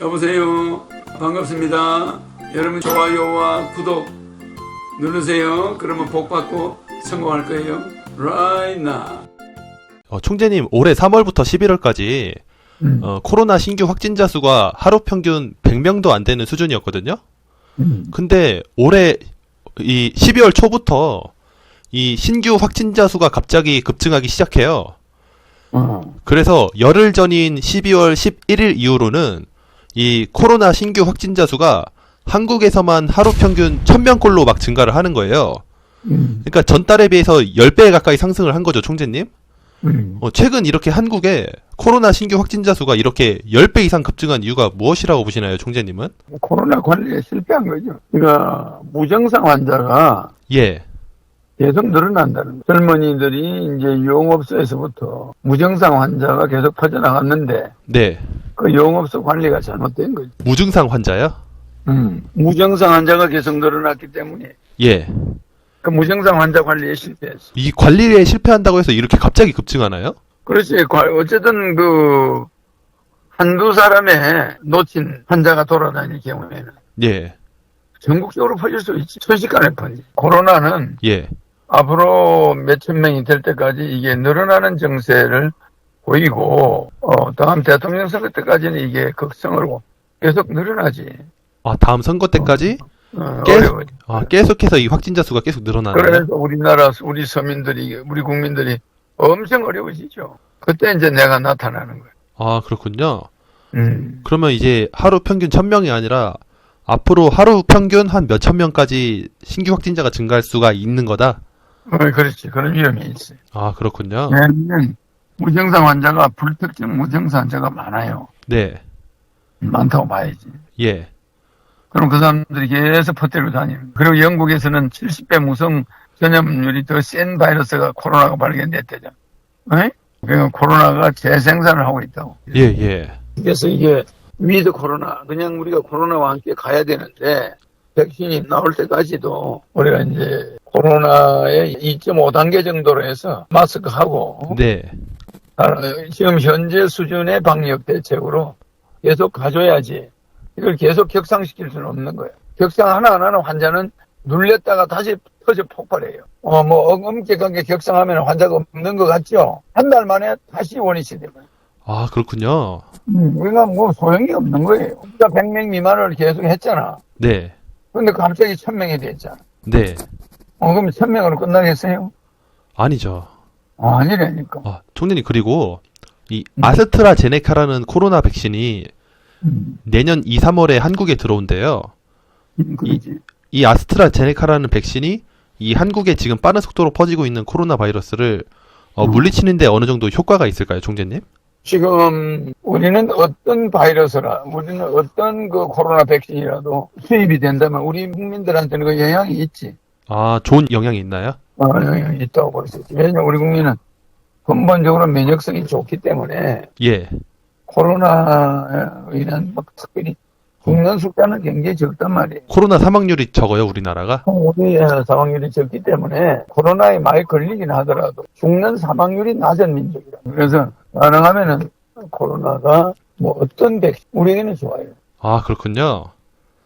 여보세요. 반갑습니다. 여러분 좋아요와 구독 누르세요. 그러면 복 받고 성공할 거예요. Right now. 어, 총재님 올해 3월부터 11월까지 음. 어, 코로나 신규 확진자 수가 하루 평균 100명도 안 되는 수준이었거든요. 음. 근데 올해 이 12월 초부터 이 신규 확진자 수가 갑자기 급증하기 시작해요. 어. 그래서 열흘 전인 12월 11일 이후로는 이 코로나 신규 확진자 수가 한국에서만 하루 평균 1000명꼴로 막 증가를 하는 거예요. 음. 그러니까 전달에 비해서 10배 가까이 상승을 한 거죠, 총재님. 음. 어, 최근 이렇게 한국에 코로나 신규 확진자 수가 이렇게 10배 이상 급증한 이유가 무엇이라고 보시나요, 총재님은? 코로나 관리에 실패한 거죠. 그러니까 무증상 환자가 예. 계속 늘어난다는 거예요. 젊은이들이 이제 유흥업소에서부터 무증상 환자가 계속 퍼져나갔는데 네. 그 유흥업소 관리가 잘못된 거죠. 무증상 환자요? 음. 무증상 환자가 계속 늘어났기 때문에 예. 그 무증상 환자 관리에 실패했어. 이 관리에 실패한다고 해서 이렇게 갑자기 급증하나요? 그렇지. 과- 어쨌든 그 한두 사람의 놓친 환자가 돌아다닐 경우에는 예. 전국적으로 퍼질 수 있지. 순식간에 퍼지. 코로나는 예. 앞으로 몇 천 명이 될 때까지 이게 늘어나는 정세를 보이고, 어, 다음 대통령 선거 때까지는 이게 극성으로 계속 늘어나지. 아, 다음 선거 때까지 어, 계속- 어려워지. 아, 계속해서 이 확진자 수가 계속 늘어나나요? 그래서 우리나라, 우리 서민들이, 우리 국민들이 엄청 어려워지죠. 그때 이제 내가 나타나는 거야. 아, 그렇군요. 음. 그러면 이제 하루 평균 1000명이 아니라 앞으로 하루 평균 한 몇 천 명까지 신규 확진자가 증가할 수가 있는 거다? 어, 그렇지. 그런 위험이 있어요. 아, 그렇군요. 왜냐면 무증상 환자가 불특정 무증상 환자가 많아요. 네. 많다고 봐야지. 예. 그럼 그 사람들이 계속 퍼뜨리고 다니는. 그리고 영국에서는 70배 무성 전염률이 더 센 바이러스가 코로나가 발견됐대죠. 에? 그러니까 코로나가 재생산을 하고 있다고. 예, 예. 그래서 이게 위드 코로나, 그냥 우리가 코로나와 함께 가야 되는데, 백신이 나올 때까지도 우리가 이제 코로나의 2.5단계 정도로 해서 마스크하고, 네. 아, 지금 현재 수준의 방역 대책으로 계속 가져야지. 이걸 계속 격상시킬 수는 없는 거예요. 격상 하나하나는 환자는 눌렸다가 다시 터져 폭발해요. 어, 뭐, 엄격하게 격상하면 환자가 없는 것 같죠? 한 달 만에 다시 원위치 되면. 아, 그렇군요. 우리가 뭐 소용이 없는 거예요. 우리가 100명 미만을 계속 했잖아. 네. 근데 갑자기 1000명이 됐잖아. 네. 어, 그럼 1000명으로 끝나겠어요? 아니죠. 어, 아니라니까. 아, 총재님, 그리고 이 음. 아스트라제네카라는 코로나 백신이 음, 내년 2, 3월에 한국에 들어온대요. 음, 그러지. 이 아스트라제네카라는 백신이 이 한국에 지금 빠른 속도로 퍼지고 있는 코로나 바이러스를 어, 음. 물리치는데 어느 정도 효과가 있을까요, 총재님? 지금 우리는 어떤 바이러스라 우리는 어떤 그 코로나 백신이라도 수입이 된다면 우리 국민들한테는 그 영향이 있지. 아, 좋은 영향이 있나요? 어, 영향이 있다고 볼 수 있지. 왜냐면 우리 국민은 근본적으로 면역성이 좋기 때문에 예. 코로나에 인한 막 특별히 죽는 숫자는 굉장히 적단 말이에요. 코로나 사망률이 적어요, 우리나라가? 우리 사망률이 적기 때문에 코로나에 많이 걸리긴 하더라도 죽는 사망률이 낮은 민족이라. 그래서 가능하면은 코로나가 뭐 어떤 백신 우리에게는 좋아요. 아, 그렇군요.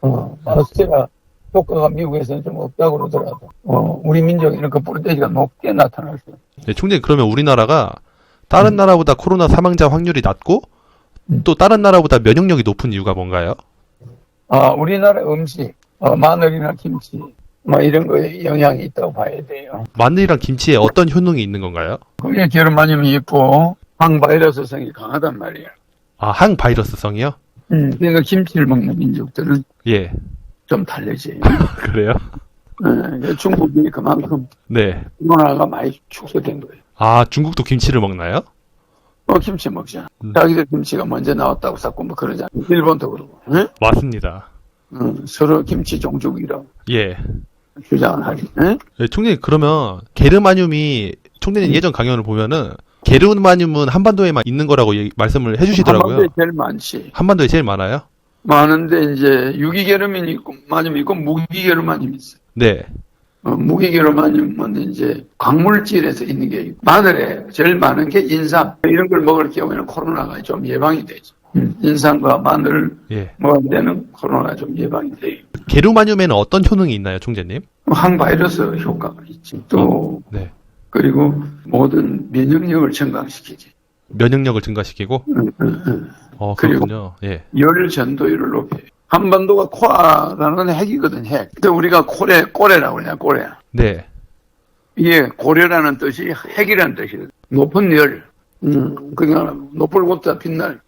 어, 아스테라 효과가 미국에서는 좀 없다고 그러더라도 어, 우리 민족에는 그 프로테이지가 높게 나타날 수. 네, 총재님, 그러면 우리나라가 다른 음. 나라보다 코로나 사망자 확률이 낮고 음. 또 다른 나라보다 면역력이 높은 이유가 뭔가요? 아, 우리나라 음식, 어, 마늘이나 김치, 뭐 이런 거에 영향이 있다고 봐야 돼요. 마늘이랑 김치에 어떤 효능이 있는 건가요? 그게 많이 있고 항바이러스성이 강하단 말이에요. 아, 항바이러스성이요? 음, 그러니까 김치를 먹는 민족들은 예. 좀 달라져요. 그래요? 예, 중국이 그만큼 네. 코로나가 많이 축소된 거예요. 아, 중국도 김치를 먹나요? 어, 김치 먹자. 음. 자기들 김치가 먼저 나왔다고 자꾸 뭐 그러잖아. 일본도 그러고. 예? 맞습니다. 어, 서로 김치 종족이라고 예. 주장을 하지. 예? 네, 총재님, 그러면 게르마늄이 총재님 음. 예전 강연을 보면은 게르마늄은 한반도에만 있는 거라고 얘기- 말씀을 해주시더라고요. 한반도에 제일 많지. 한반도에 제일 많아요? 많은데 이제 유기게르만이 있고 마늄이 있고 무기게르마늄이 있어. 네. 어, 무기게르마늄은 이제 광물질에서 있는 게 있고 마늘에 제일 많은 게 인삼 이런 걸 먹을 경우에는 코로나가 좀 예방이 되죠. 음, 인삼과 마늘 예. 먹을 때는 코로나 좀 예방이 돼요. 게루마늄에는 어떤 효능이 있나요, 총재님? 항바이러스 효과가 있지. 또 네. 그리고 모든 면역력을 증강시키지. 면역력을 증가시키고. 음, 음, 음. 어, 그리고-. 예. 열 전도율을 높여요. 한반도가 코아라는 핵이거든, 핵. 근데 우리가 코레, 꼬레라고 그러냐, 꼬레. 네. 이게 고려라는 뜻이 핵이라는 뜻이거든. 높은 열. 음, 그러니까 높을 곳자 빛날.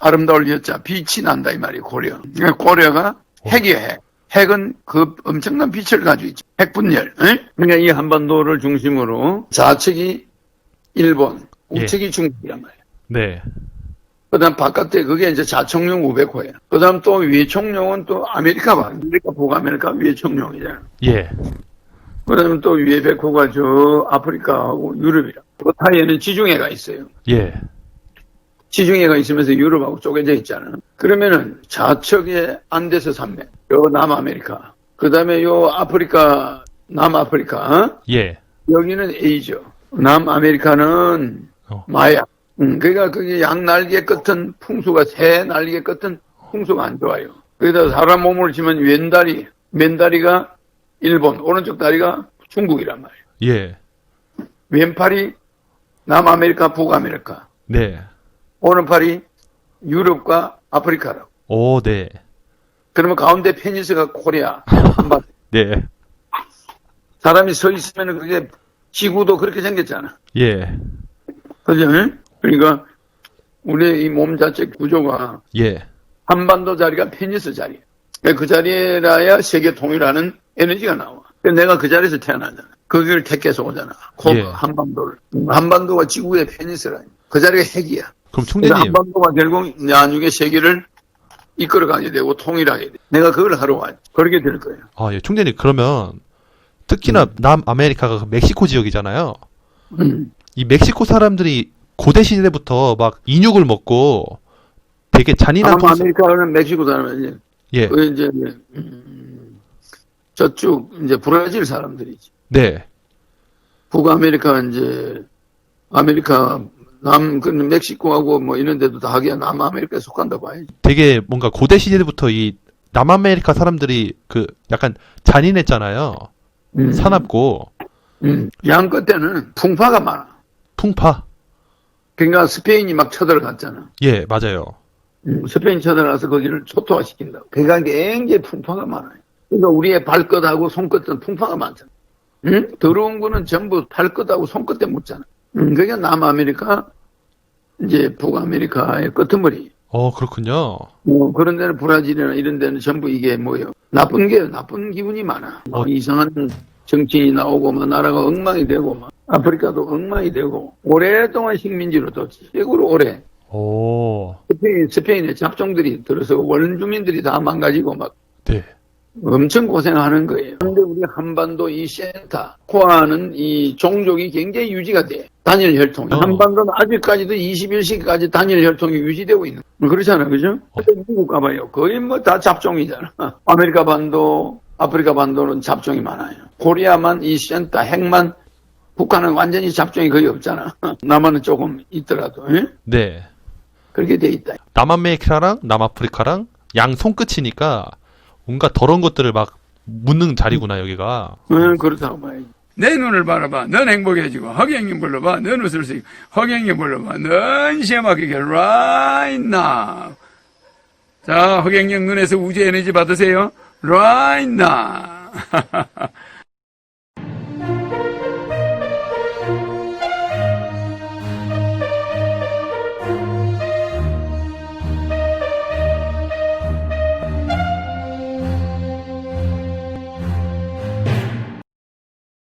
아름다울 여자, 빛이 난다, 이 말이 고려. 그러니까 고려가 핵이야, 핵. 핵은 그 엄청난 빛을 가지고 있지. 핵분열. 에? 그러니까 이 한반도를 중심으로 좌측이 일본, 예. 우측이 중국이란 말이야. 네. 그 다음 바깥에 그게 이제 자총용 우백호예요. 그 다음 또 위총용은 또 아메리카 봐. 아메리카 북아메리카 위총용이잖아. 예. 그 다음에 또 위에 백호가 저 아프리카하고 유럽이라. 그 사이에는 지중해가 있어요. 예. 지중해가 있으면서 유럽하고 쪼개져 있잖아. 그러면은 좌측에 안데스 산맥, 요 남아메리카. 그 다음에 요 아프리카, 남아프리카, 어? 예. 여기는 에이저. 남아메리카는 어. 마약. 음, 그러니까 그게 양 날개 끝은 풍수가 새 날개 끝은 풍수가 안 좋아요. 거기다 사람 몸을 치면 왼다리, 맨다리가 일본, 오른쪽 다리가 중국이란 말이에요. 예. 왼팔이 남아메리카, 북아메리카. 네. 오른팔이 유럽과 아프리카라고. 오, 네. 그러면 가운데 페니스가 코리아. 네. 사람이 서 있으면 그게 지구도 그렇게 생겼잖아. 예. 그죠? 그러니까 우리의 이 몸 자체 구조가 예. 한반도 자리가 페니스 자리야. 그 자리라야 세계 통일하는 에너지가 나와. 그래서 내가 그 자리에서 태어나잖아. 거기를 택해서 오잖아. 코 예. 한반도를. 한반도가 지구의 페니스라. 그 자리가 핵이야. 그럼 그래서 총재님, 한반도가 결국 나중에 세계를 이끌어가게 되고 통일하게 돼. 내가 그걸 하러 왔지. 그렇게 될 거예요. 아, 예. 총재님, 그러면 특히나 남아메리카가 그 멕시코 지역이잖아요. 음. 이 멕시코 사람들이 고대 시대부터 막 인육을 먹고 되게 잔인한 풍습- 남아메리카는 멕시코 사람이지. 예. 그 이제 음, 저쪽 이제 브라질 사람들이지. 네. 북아메리카 이제 아메리카 남그 멕시코하고 뭐 이런 데도 다 하기야 남아메리카에 속한다 봐야지. 되게 뭔가 고대 시대부터 이 남아메리카 사람들이 그 약간 잔인했잖아요. 음. 사납고 음. 양 끝에는 풍파가 많아. 풍파. 그러니까 스페인이 막 쳐들어갔잖아. 예, 맞아요. 음, 스페인 쳐들어가서 거기를 초토화시킨다고. 그러니까 굉장히 풍파가 많아요. 그러니까 우리의 발끝하고 손끝은 풍파가 많잖아. 응? 더러운 거는 전부 발끝하고 손끝에 묻잖아. 음, 그게 남아메리카, 이제 북아메리카의 끄트머리. 어, 그렇군요. 뭐 그런 데는 브라질이나 이런 데는 전부 이게 뭐예요? 나쁜 게 나쁜 기분이 많아. 뭐 어. 이상한 정치인이 나오고 막 나라가 엉망이 되고 막 아프리카도 엉망이 되고 오랫동안 식민지로 또 최고로 오래 오. 스페인, 스페인의 잡종들이 들어서 원주민들이 다 망가지고 막 네. 엄청 고생하는 거예요. 그런데 우리 한반도 이 센터, 코아는 이 종족이 굉장히 유지가 돼. 단일 혈통. 어. 한반도는 아직까지도 21세기까지 단일 혈통이 유지되고 있는. 거. 그렇잖아, 그죠? 근데 미국 가봐요. 거의 뭐 다 잡종이잖아. 아메리카 반도, 아프리카 반도는 잡종이 많아요. 코리아만 이 센터, 핵만, 북한은 완전히 잡종이 거의 없잖아. 남한은 조금 있더라도, 예? 네. 그렇게 돼 있다. 남아메리카랑 남아프리카랑 양 손끝이니까 뭔가 더러운 것들을 막 묻는 자리구나, 여기가. 응, 그렇다고 봐야지. 내 눈을 바라봐. 넌 행복해지고 허경영 불러봐. 넌 웃을 수 있고 허경영 불러봐. 넌 시험하게 right now. 자, 허경영 눈에서 우주 에너지 받으세요. right now.